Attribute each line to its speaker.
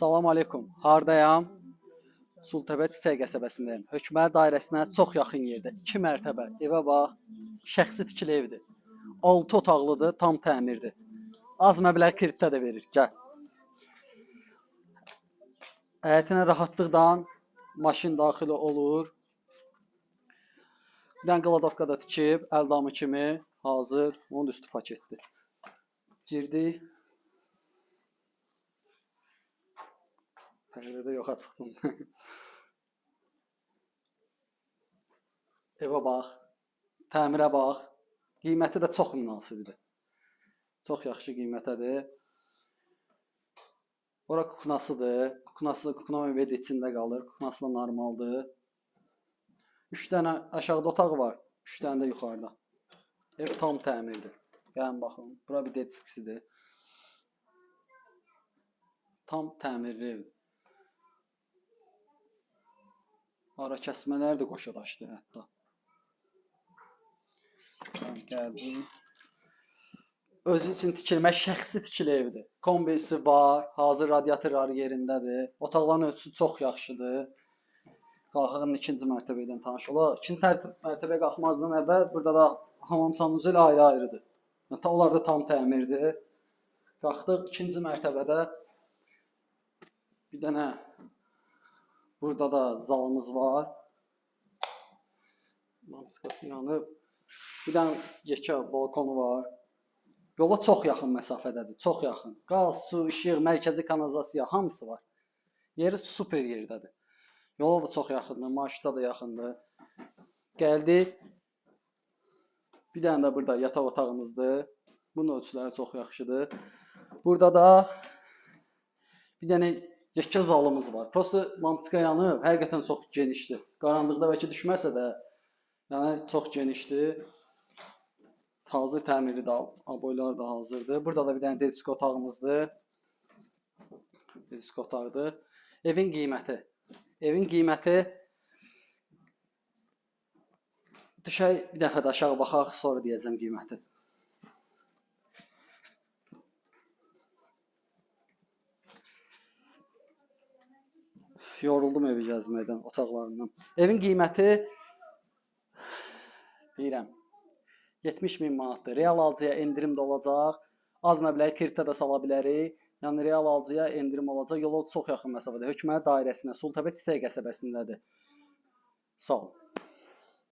Speaker 1: Salam aleykum. Hardayam? Sultəbə Çiçək qəsəbəsindəyəm. Hökmət dairəsinə çox yaxın yerdə. 2 mərtəbə evə bax. Şəxsi tikili evdir. 6 otaqlıdır, tam təmirdir. Az məbləğ kreditdə də verir. Gəl. Həyətinə rahatlıqdan maşın daxil olur. Bir dənə qladovka da tikib, əldamı kimi hazır. Onun üstü paketdir. Girdik. Pərdədə yoxa çıxdım. Evə bax. Təmirə bax. Qiyməti də çox münasibdir. Çox yaxşı qiymətədir. Ora kuknasıdır. Kuknası kukna ev içində qalır. Kuknası da normaldır. 3 dənə aşağıda otaq var. 3 dənə də yuxarıda. Ev tam təmirdir. Gəlin baxın. Bura bir detskidir. Tam təmirli evdir. Ara kəsmələr də qoşa daşdı hətta. Mən gəldim. Özü üçün tikilmə şəxsi tikili evdir. Kombisi var, hazır radiatorları yerindədir. Otaqların ölçüsü çox yaxşıdır. Qalxığın ikinci mərtəbədən tanış olaq. İkinci mərtəbəyə qalxmazdan əvvəl burada da hamam sanuzu ilə ayrı-ayrıdır. Yəni, onlar da tam təmirdir. Qalxdıq ikinci mərtəbədə bir dənə burada da zalımız var. Lampiskası yanıb. Bir dənə yekə balkonu var. Yola çox yaxın məsafədədir, çox yaxın. Qaz, su, işıq, mərkəzi kanalizasiya hamısı var. Yeri super yerdədir. Yola da çox yaxındır, marşruta da yaxındır. Gəldik. Bir dənə də burada yataq otağımızdır. Bunun ölçüləri çox yaxşıdır. Burada da bir dənə yekə zalımız var. Prosta lampiska yanıb, həqiqətən çox genişdir. Qaranlıqda bəlkə düşməsə də, yəni çox genişdir. Hazır təmirli də aboylar da hazırdır. Burada da bir dənə disko otağımızdır. Disko otağıdır. Evin qiyməti. Evin qiyməti düşək bir dəfə də aşağı baxaq, sonra deyəcəm qiyməti. Yoruldum evi gəzməkdən, otaqlarından. Evin qiyməti deyirəm 70 min manatdır. Real alıcıya endirim də olacaq. Az məbləği kreditə də sala bilərik. Yəni real alıcıya endirim olacaq. Yola çox yaxın məsafədə. Hökumət dairəsinə, Sultəbə Çiçək qəsəbəsindədir. Sağ ol.